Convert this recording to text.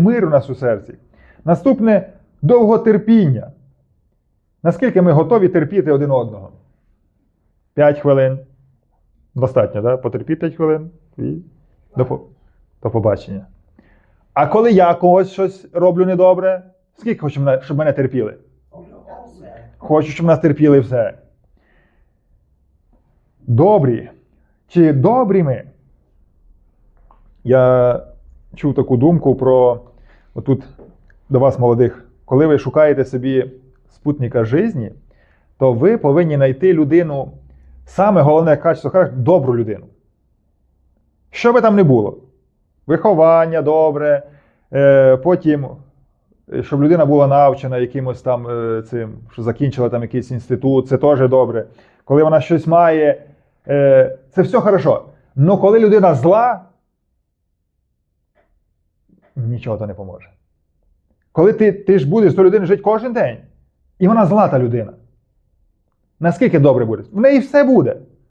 мир у нас у серці. Наступне довготерпіння. Наскільки ми готові терпіти один одного? 5 хвилин. Достатньо, да? Потерпіть 5 хвилин і до, до побачення. А коли я когось щось роблю недобре, скільки хочу, щоб мене терпіли? Хочу, щоб нас терпіли все. Добрі. Чи добрі ми? Я чув таку думку про отут до вас, молодих, коли ви шукаєте собі спутника житті, то ви повинні знайти людину, саме головне качество характеру добру людину. Що би там не було? Виховання добре, е, потім, щоб людина була навчена якимось там е, цим, що закінчила там якийсь інститут, це теж добре. Коли вона щось має, е, це все хорошо. Але коли людина зла, нічого то не поможе. Коли ти, ти ж будеш з людини жити кожен день, і вона злата людина. Наскільки добре буде? В неї все буде.